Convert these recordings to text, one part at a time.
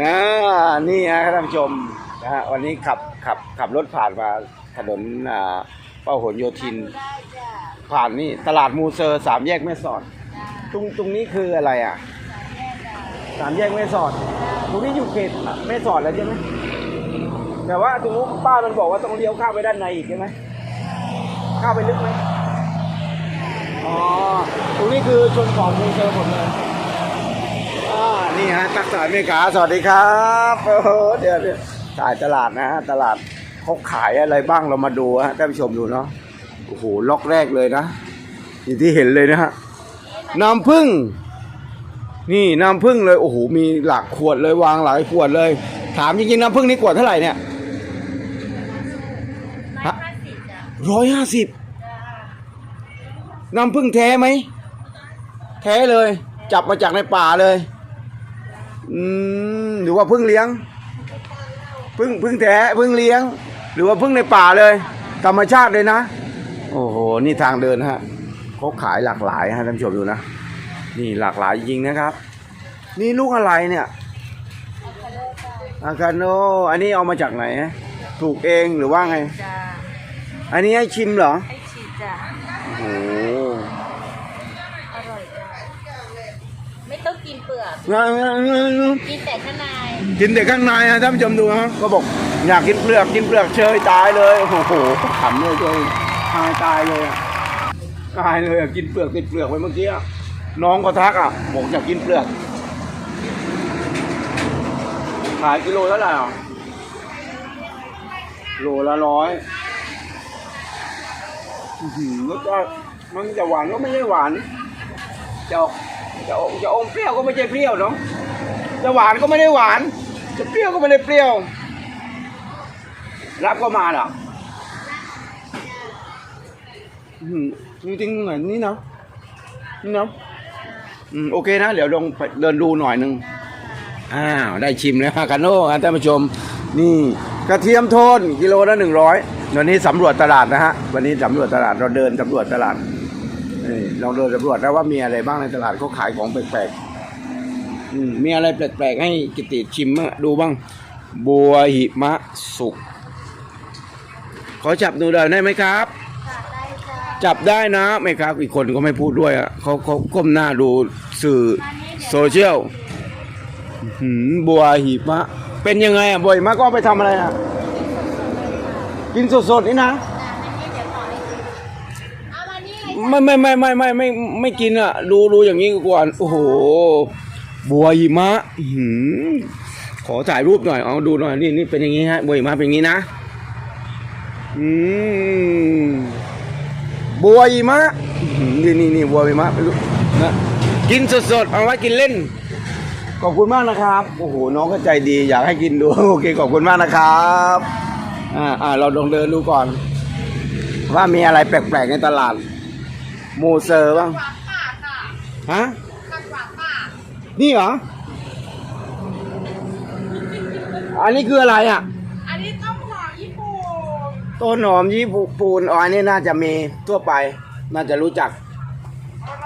อ่านี่ฮะท่านผู้ชมนะฮะวันนี้ขับขับขับรถผ่านมาถนนอ่าพหลโยธิน ผ่านนี่ตลาดมูเซอร์สามแยกแม่สอด ตรงตรงนี้คืออะไรอะสามแยกสามแยกแม่สอด ตรงนี้อยู่เขตแม่สอดแล้วใช่ไหมแต่ว่าตรงนู้นป้ามันบอกว่าต้องเลี้ยวเข้าไปด้านในอีกใช่ไหมเข้าไปลึกไหมอ๋อตรงนี้คือชนของมูเซอร์หมดเลย นี่ฮะตักสายเมกาสวัสดีครับโอ้โหเดี๋ยวเดี๋ยวถ่ายตลาดนะฮะตลาดเขาขายอะไรบ้างเรามาดูฮะท่านผู้ชมดูเนาะโอ้โหล็อกแรกเลยนะอย่างที่เห็นเลยนะฮะน้ำผึ้งนี่น้ำผึ้งเลยโอ้โหมีหลักขวดเลยวางหลายขวดเลย ถามจริงๆน้ำผึ้งนี่ขวดเท่าไหร่เนี่ยร้อยห้าสิบร้อยห้าสิบน้ำผึ้งแท้ไหม แท้เลย จับมาจากในป่าเลย อืมหรือว่าผึ้งเลี้ยงผึ้งผึ้งแท้ผึ้งเลี้ยง หรือว่าผึ้งในป่าเลย ธรรมชาติเลยนะ โอ้โห นี่ทางเดินฮะเขาขายหลากหลายฮะท่านผู้ชมดูนะ นี่หลากหลายจริงนะครับ นี่ลูกอะไรเนี่ยอาคาโน อันนี้เอามาจากไหนฮะปลูกเองหรือว่าไงจ้ะอันนี้ให้ชิมเหรอ ให้ฉีดจ้ะโอ้โหอร่อยจ้ะไม่ต้อง กินเปลือกงั้นงั้นงั้นงั้นกินแต่ข้างในกินแต่ข้างในนะท่านผู้ชมดูฮะก็บอกอยากกินเปลือกกินเปลือกเชยตายเลยโอ้โหขำเลยเลยตายตายเลยอะตายเลยอะกินเปลือกติดเปลือกไปเมื่อกี้อะน้องก็ทักอะบอกอยากกินเปลือกขายกิโลเท่าไหร่อะโลละร้อยอื้อหือแล้วก็มันจะหวานก็ไม่ใช่หวานจะออก จะออกจะอมเปรี้ยวก็ไม่ใช่เปรี้ยวเนาะจะหวานก็ไม่ได้หวาน จะเปรี้ยวก็ไม่ได้เปรี้ยว รับก็มาเหรออื้อหือจริงๆเหมือนนี่เนาะนี่เนาะอืมโอเคนะ เดี๋ยวลองเดินดูหน่อยหนึงอ้าวได้ชิมแล้วฮะคาโน่ครับท่านผู้ชม นี่กระเทียมโทนกิโลละหนึ่งร้อยวันนี้สำรวจตลาดนะฮะวันนี้สำรวจตลาดเราเดินสำรวจตลาด ลองเดินสำรวจแล้วว่ามีอะไรบ้างในตลาดเขาขายของแปลกๆอืมมีอะไรแปลกๆให้กิติชิมบ้างดูบ้าง บัวหิมะสุก ขอจับดูได้ไหมครับจ้ะได้จ้ะจับได้นะไม่ครับ อีกคนก็ไม่พูดด้วยอะเขาเขาก้มหน้าดูสื่อโซเชียลอื้อหือบัวหิมะ เป็นยังไงอะบัวหิมะก็เอาไปทำอะไรอะ กินสดๆนี่นะ ไม่ไม่ไม่ไม่ไม่ไม่ไม่กินอะ ดูดูอย่างนี้ก่อนโอ้โห บัวหิมะอื้อหือขอถ่ายรูปหน่อยเอาดูหน่อยนี่นี่เป็นอย่างนี้ฮะบัวหิมะเป็นอย่างนี้นะอืมบัวหิมะอื้อหือนี่นี่นี่บัวหิมะไปดูนะกินสดๆเอาไว้กินเล่น ขอบคุณมากนะครับโอ้โหน้องก็ใจดีอยากให้กินดูโอเคขอบคุณมากนะครับอ่าอ่าเราลองเดินดูก่อน ว่ามีอะไรแปลกๆในตลาด มูเซอร์บ้างหวานป่าค่ะฮะผักหวานป่านี่เหรอ อันนี้คืออะไรอะ อันนี้ต้มหอมญี่ปุ่น ต้นหอมญี่ปุ่นอ๋ออันนี้น่าจะมีทั่วไป น่าจะรู้จัก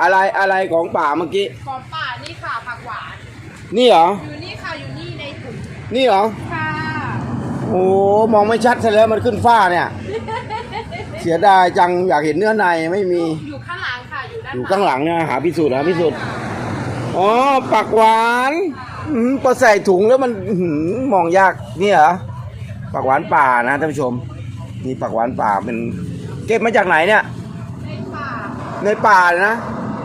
อะไรอะไรของป่าเมื่อกี้ ของป่านี่ค่ะผักหวาน นี่เหรอ อยู่นี่ค่ะอยู่นี่ในถุงนี่เหรอ ค่ะ โอ้มองไม่ชัดซะแล้วมันขึ้นฝ้าเนี่ยเสียดายจังอยากเห็นเนื้อในไม่มี อยู่ข้างหลังค่ะ อยู่ด้านอยู่ข้างหลังเนี่ยหาพิสูจน์หาพิสูจน์อ๋อปักหวานอื้อหือพอใส่ถุงแล้วมันอื้อหือมองยากนี่เหรอปักหวานป่านะท่านผู้ชมนี่ปักหวานป่าเป็น เก็บมาจากไหนเนี่ย ในป่าในป่าเลยนะ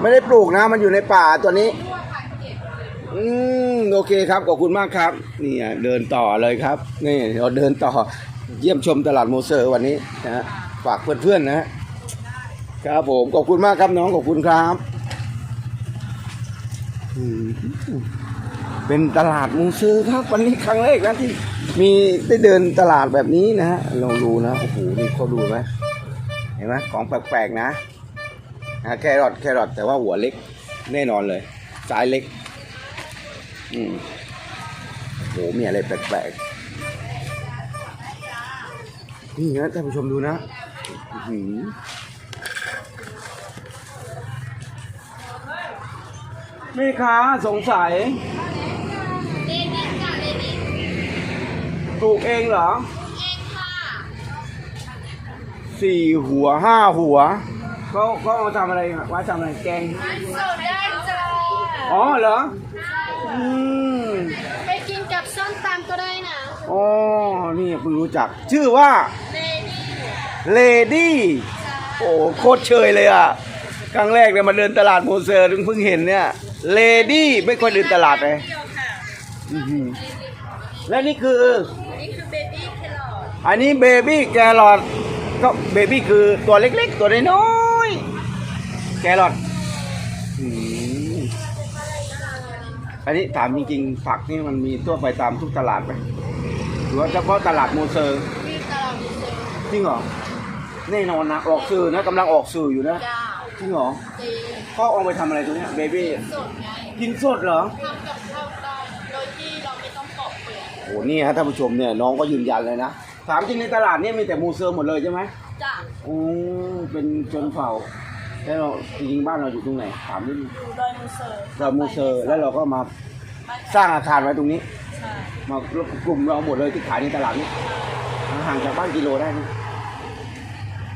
ไม่ได้ปลูกนะ มันอยู่ในป่าตัวนี้ ทั่วค่ะเก็บเลยอืมโอเคครับขอบคุณมากครับ นี่อะเดินต่อเลยครับ นี่เราเดินต่อเยี่ยมชมตลาดโมเซอร์วันนี้นะฮะ ฝากเพื่อนๆนะฮะครับผมขอบคุณมากครับน้องขอบคุณครับเป็นตลาดโมเซอร์ครับวันนี้ครั้งแรกนะที่ มีได้เดินตลาดแบบนี้นะฮะลองดูนะโอ้โหนี่เขาดูไหมเห็นไหมของแปลกๆนะนะแครอทแครอทแต่ว่าหัวเล็กแน่นอนเลยสายเล็ก อืมโหมีอะไรแปลกๆนี่นะท่านผู้ชมดูนะ หือแม่ค้าสงสัยเด็กๆจ้ะเด็กปลูกเองเหรอเองค่ะ สี่หัวห้าหัวเขาเขาเอามาทำอะไรไว้ทำอะไรแกงสดได้จ้าอ๋อเหรอ อืมไปกินกับส้มตำก็ได้นะ อ๋อนี่เพิ่งรู้จัก ชื่อว่า เลดี้เลดี้โอ้โคตรเชยเลยอะครั้งแรกเนี่ยมาเดินตลาดโมเซอร์เพิ่งเห็นเนี่ยเลดี้ไม่ค่อยเดินตลาดเลยเดียวค่ะอื้อหือและนี่คือนี่คือเบบี้แครอทอันนี้เบบี้แกรอทก็เบบี้คือตัวเล็กๆ ตัวน้อยๆแกรอทอืมอันนี้ถามจริงๆ ผักนี่มันมีทั่วไปตามทุกตลาดไหมหรือว่าเฉพาะตลาดโมเซอร์มีตลาดมีเซลล์จริงเหรอ แน่นอนนะออกสื่อนะกำลังออกสื่ออยู่นะจ้าจริงเหรอจริงพ่อเอาไปทำอะไรตัวเนี้ยเบบี้สดไงกินสดเหรอ ทำกับข้าวได้โดยที่เราไม่ต้องปอกเปลือกโอ้นี่ฮะท่านผู้ชมเนี่ยน้องก็ยืนยันเลยนะถามจริงในตลาดเนี่ยมีแต่มูเซอร์หมดเลยใช่ไหมจ้าโอ้เป็นชนเผ่าแล้วเราจริงๆบ้านเราอยู่ตรงไหนถามนิดนึงดูดอยมูเซอร์เรามูเซอร์แล้วเราก็มาสร้างอาคารไว้ตรงนี้ ใช่มากลุ่มเราหมดเลยที่ขายในตลาดนี้ห่างจากบ้านกิโลได้นะ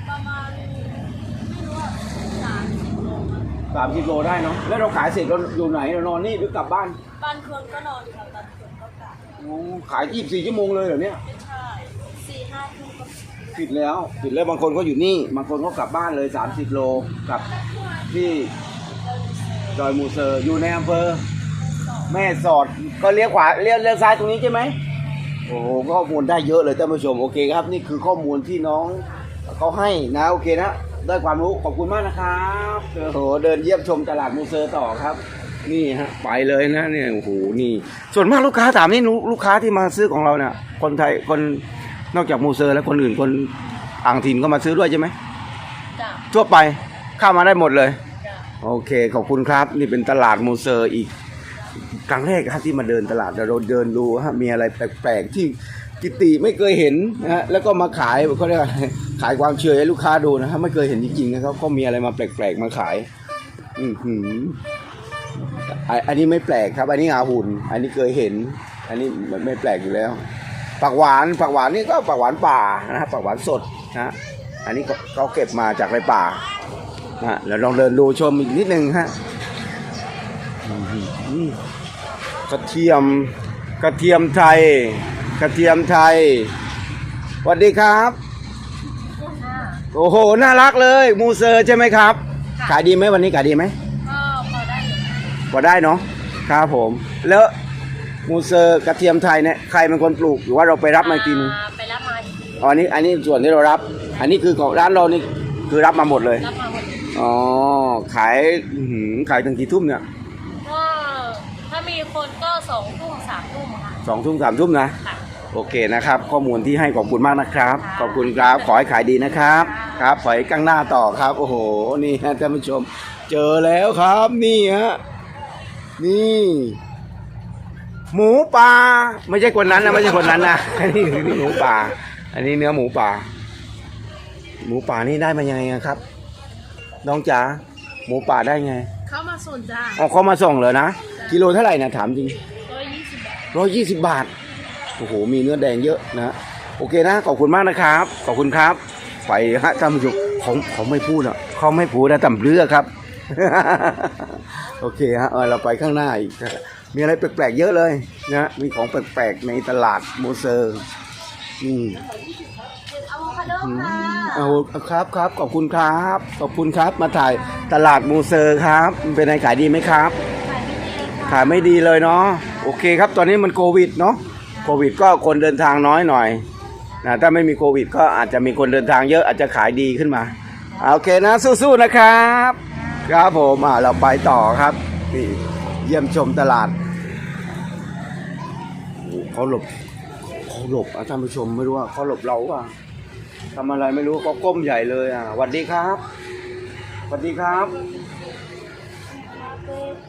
ประมาณไม่รู้อะสามสิบโลมั้ง สามกิโลได้เนาะแล้วเราขายเสร็จเราอยู่ไหนเรานอนนี่หรือกลับบ้านบ้านคนก็นอนค่ะบ้านคนก็กลับโอ้ขายยี่สิบสี่ชั่วโมงเลยเหรอเนี่ยไม่ใช่สี่ห้าทุ่มก็ปิดแล้วปิดแล้วบางคนก็อยู่นี่บางคนก็กลับบ้านเลย30โลกลับที่ดอยมูเซอร์อยู่ในอำเภอแม่สอดก็เลี้ยวขวาเลี้ยวเลี้ยวซ้ายตรงนี้ใช่ไหมโอ้โหข้อมูลได้เยอะเลยท่านผู้ชมโอเคครับ นี่คือข้อมูลที่น้องเขาให้นะโอเคนะ ได้ความรู้ขอบคุณมากนะครับโอ้โหเดินเยี่ยมชมตลาดมูเซอร์ต่อครับ นี่ฮะไปเลยนะเนี่ยโอ้โหนี่ ส่วนมากลูกค้าถามนี่ลูลูกค้าที่มาซื้อของเราเนี่ยคนไทยคนนอกจากมูเซอร์แล้วคนอื่นคนต่างถิ่นก็มาซื้อด้วยใช่ไหมจ้าทั่วไปเข้ามาได้หมดเลย จ้าโอเค ขอบคุณครับ นี่เป็นตลาดมูเซอร์อีก ครั้งแรกครับที่มาเดินตลาดแต่เราเดินดูฮะมีอะไรแปลกๆที่กิติไม่เคยเห็นนะฮะแล้วก็มาขายเขาเรียกว่า ขายความเชื่อให้ลูกค้าดูนะฮะไม่เคยเห็นจริงๆนะครับก็มีอะไรมาแปลกๆมาขาย อือหืออันนี้ไม่แปลกครับ อันนี้อาหุ่น อันนี้เคยเห็น อันนี้ไม่แปลกอยู่แล้วผักหวานผักหวานนี่ก็ผักหวานป่านะฮะผักหวานสดนะฮะอันนี้เขาเก็บมาจากในป่านะฮะเราลองเดินดูชมอีกนิดนึงฮะกระเทียมกระเทียมไทย กระเทียมไทยสวัสดีครับ โอ้โห น่ารักเลย มูเซอร์ใช่ไหมครับ ขายดีไหมวันนี้ขายดีไหมก็พอได้อยู่พอได้เนาะครับผม แล้วมูเซอร์กระเทียมไทยเนี่ยใครเป็นคนปลูกหรือว่าเราไปรับมากินงไปรับมาอีกทีอ๋ออันนี้อันนี้ส่วนที่เรารับ อันนี้คือของร้านเรานี่คือรับมาหมดเลยรับมาหมดเลยอ๋อขายอื้อหือขายถึงกี่ทุ่มเนี่ยก็ถ้ามีคนก็สองทุ่มสามทุ่มค่ะสองทุ่มสามทุ่มนะ ค่ะ โอเคนะครับ ข้อมูลที่ให้ขอบคุณมากนะครับค่ะขอบคุณครับขอให้ขายดีนะครับค่ะครับขอให้ก้างหน้าต่อครับ โอ้โหนี่ฮะท่านผู้ชม เจอแล้วครับนี่ฮะนี่ หมูป่าไม่ใช่คนนั้นนะไม่ใช่คนนั้นนะอันนี้คือหมูป่า อันนี้เนื้อหมูป่า หมูป่านี่ได้มายังไงอะครับ น้องจ๋าหมูป่าได้ไงเข้ามาส่วนจ้าอ๋อเขามาส่งเลยนะกิโลเท่าไหร่นะถามจริงร้อยยี่สิบบาท โอ้โหมีเนื้อแดงเยอะนะโอเคนะขอบคุณมากนะครับ ขอบคุณครับ ไปฮะท่านผู้ชมเขาเขาไม่พูดอะเขาไม่พูดนะต่ำเรือครับ โอเคฮะเออเราไปข้างหน้าอีกมีอะไรแปลกๆเยอะเลยนะมีของแปลกๆในตลาดโมเซอร์อืมอะโวคาโดอืมค่ะเอาครับครับขอบคุณครับ ขอบคุณครับมาถ่ายตลาดโมเซอร์ครับเป็นไงขายดีไหมครับ ขายไม่ดีเลยค่ะขายไม่ดีเลยเนาะโอเคครับตอนนี้มันโควิดเนาะ โควิดก็คนเดินทางน้อยหน่อยนะถ้าไม่มีโควิด ก็อาจจะมีคนเดินทางเยอะอาจจะขายดีขึ้นมาอ่าโอเคนะสู้ๆนะครับ ครับผมอ่าเราไปต่อครับนี่เยี่ยมชมตลาดโอ้โหเขาหลบเขาหลบอะท่านผู้ชมไม่รู้ว่าเขาหลบเราว่าทำอะไรไม่รู้เขาก้มใหญ่เลยอะสวัสดีครับสวัสดีครับ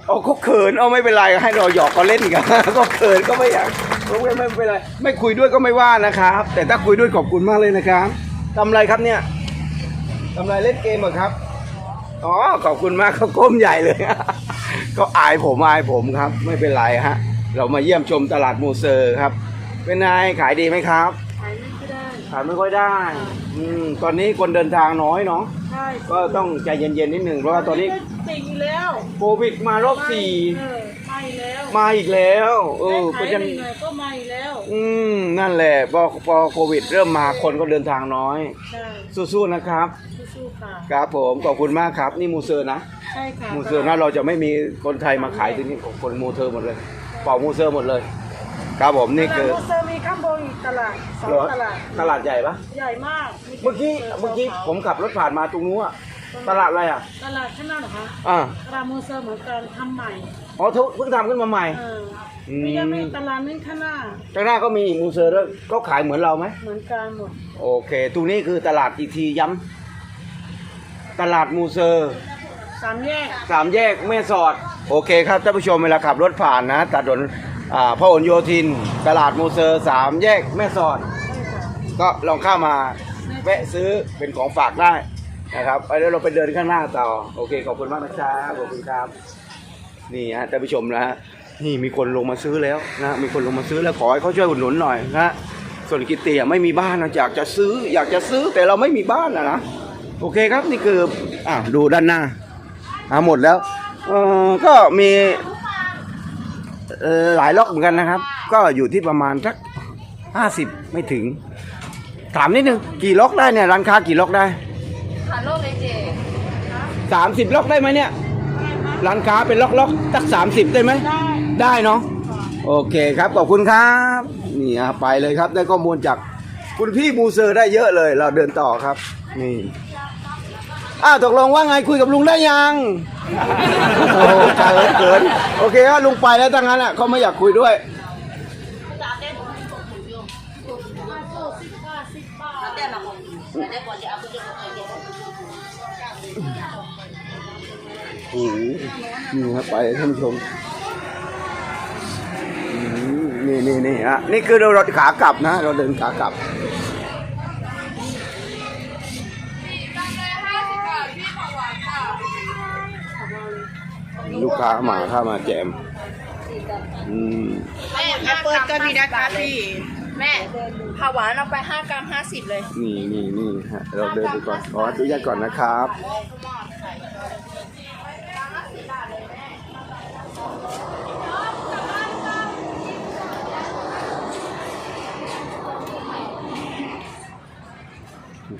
เอาเขาเขินเอาไม่เป็นไรให้เราหยอกเขาเล่นกันก็เขินก็ไม่อยากไม่ ไม่ไม่เป็นไรไม่คุยด้วยก็ไม่ว่านะครับ แต่ถ้าคุยด้วยขอบคุณมากเลยนะครับทำอะไรครับเนี่ยทำอะไรเล่นเกมเหรอครับอ๋อขอบคุณมากเขาก้มใหญ่เลย ก็อายผมอายผมครับ ไม่เป็นไรฮะ เรามาเยี่ยมชมตลาดมูเซอร์ครับ เป็นไงขายดีไหมครับขายไม่ค่อยได้ขายไม่ค่อยได้ อืมตอนนี้คนเดินทางน้อยเนาะใช่ก็ต้องใจเย็นๆนิดหนึ่งเพราะว่าตอนนี้ติดอีกแล้วโควิดมารอบสี่เออ มาอีกแล้วมาอีกแล้ว เออเพขายราะฉะนั้นหน่อยๆก็มาอีกแล้วอืมนั่นแหละพอพอโควิด เริ่มมาคนก็เดินทางน้อย ใช่สู้ๆนะครับ สู้ๆค่ะครับผมขอบคุณมากครับ นี่มูเซอร์นะใช่ค่ะมูเซอร์นะเราจะไม่มีคนไทยมาขายที่นี่คนมูเซอร์หมดเลยเป่ามูเซอร์หมดเลย ครับผมนี่คือ ตลาดโมเซอร์มีข้างบนอีกตลาดสองเหรอตลาดตลาดใหญ่ปะใหญ่มากเมื่อกี้เมื่อกี้ผมขับรถผ่านมาตรงนู้นอะตลาดอะไรอะตลาดข้างหน้าเหรอคะอ่า ตลาดโมเซอร์เหมือนกันทำใหม่ อ๋อเพิ่งทำขึ้นมาใหม่ เอออืมมียังมีตลาดนึงข้างหน้า ข้างหน้าก็มีอีกมูเซอร์ด้วยก็ขายเหมือนเราไหม เหมือนกันหมด โอเค ตรงนี้คือตลาดอีกทีย้ำ ตลาดมูเซอร์ สามแยก สามแยกแม่สอด โอเคครับท่านผู้ชมเวลาขับรถผ่านนะตัดถนนอ่าพหลโยธิน ตลาดมูเซอร์สามแยกแม่สอดใช่ค่ะก็ลองเข้ามาแวะซื้อเป็นของฝากได้นะครับไปแล้วเราไปเดินข้างหน้าต่อ โอเค ขอบคุณมากนะครับขอบคุณครับ นี่ฮะท่านผู้ชมนะฮะนี่มีคนลงมาซื้อแล้วนะมีคนลงมาซื้อแล้วขอให้เขาช่วยอุดหนุนหน่อยนะส่วนกิตติอะไม่มีบ้านนะอยากจะซื้ออยากจะซื้อแต่เราไม่มีบ้านนะนะโอเคครับนี่คืออะดูด้านหน้าอ่าหมดแล้วเออก็มีเอ่อหลายล็อกเหมือนกันนะครับ ก็อยู่ที่ประมาณสักห้าสิบไม่ถึง ถามนิดนึงกี่ล็อกได้เนี่ยร้านค้ากี่ล็อกได้ขาโลกเลยเจสามสิบล็อกได้ไหมเนี่ย ร้านค้าเป็นล็อกล็อกๆสักสามสิบได้ไหม ได้ได้เนาะ โอเคครับ ขอบคุณครับ นี่ฮะไปเลยครับ ได้ข้อมูลจากคุณพี่มูเซอร์ได้เยอะเลย เราเดินต่อครับ นี่ อ้าวตกลงว่าไงคุยกับลุงได้ยัง โอ้โหใจเกิน โอเคครับลุงไปแล้วทั้งนั้นอะเขาไม่อยากคุยด้วย หนี่ครับไปท่านผู้ชมอืมนี่นี่นี่ฮะนี่คือเราขากลับนะ เราเดินขากลับลูกค้ามาเข้ามาแจมอืมแม่แอปเปิลก็มีนะคะพี่ แม่ผักหวานเอาไป5กรัม50เลย นี่นี่นี่ฮะ เราเดินไปก่อน ขออนุญาตก่อนนะครับ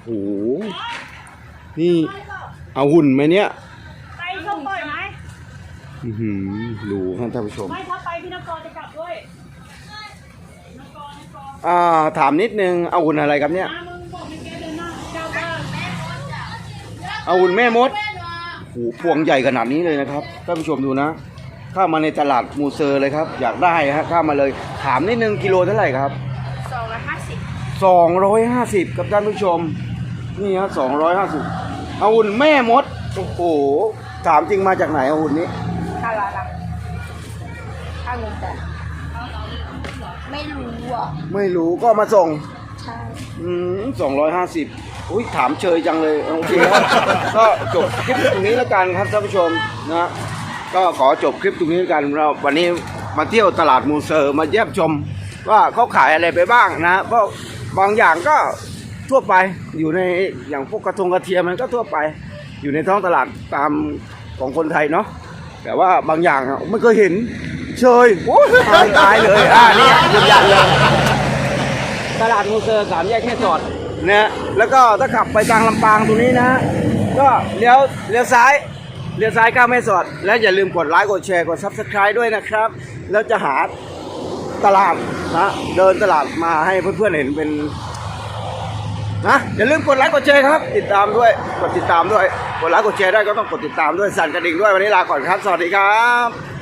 หนี่เอาหุ่นไหมเนี่ยไปเขาปล่อยไหมอื้อหือดูครับท่านผู้ชม ไม่ถ้าไปพี่นกรจะกลับด้วยอ่า ถามนิดนึง เอาหุ่นอะไรครับเนี่ยมามึงบอกให้แกเดินหน้าเจ้าบ้านเอาหุ่นแม่มดโอ้โหพวงใหญ่ขนาดนี้เลยนะครับท่านผู้ชมดูนะ เข้ามาในตลาดมูเซอร์เลยครับ อยากได้ฮะเข้ามาเลย ถามนิดนึงกิโลเท่าไหร่ครับ250สองร้อยห้าสิบครับท่านผู้ชม นี่ฮะสองร้อยห้าสิบเอาหุ่นแม่มด โอ้โห ถามจริงมาจากไหนเอาหุ่นนี้ค่าละละค่าเงินแต่ไม่รู้อะ ไม่รู้ก็มาส่ง ใช่ อืมสองร้อยห้าสิบอุ้ยถามเชยจังเลยโอเคครับ ก็จบคลิปตรงนี้แล้วกันครับท่านผู้ชมนะก็ขอจบคลิปตรงนี้แล้วกันเราวันนี้มาเที่ยวตลาดมูเซอร์มาเยี่ยมชม ว่าเขาขายอะไรไปบ้างนะเพราะบางอย่างก็ ทั่วไปอยู่ในอย่างพวกกระทงกระเทียมมันก็ทั่วไป อยู่ในท้องตลาดตามของคนไทยเนาะแต่ว่าบางอย่างอะไม่เคยเห็นเชยโอ้ยตายตายเลยอ่านี่ยืนยันเลยตลาดมูเซอร์สามแยกแค่จอดนะแล้วก็ถ้าขับไปทางลำปางตรงนี้นะ ก็เลี้ยวเลี้ยวซ้ายเลี้ยวซ้ายก้าวไม่สอด และอย่าลืมกดไลค์กดแชร์กดซับสไคร b e ด้วยนะครับ แล้วจะหาตลาดนะเดินตลาดมาให้เพื่อนๆเห็นเป็น นะอย่าลืมกดไลค์กดแชร์ครับ ติดตามด้วยกดติดตามด้วย กดไลค์กดแชร์ได้ก็ต้องกดติดตามด้วยสั่นกระดิ่งด้วยวันนี้ลาก่อนครับ สวัสดีครับ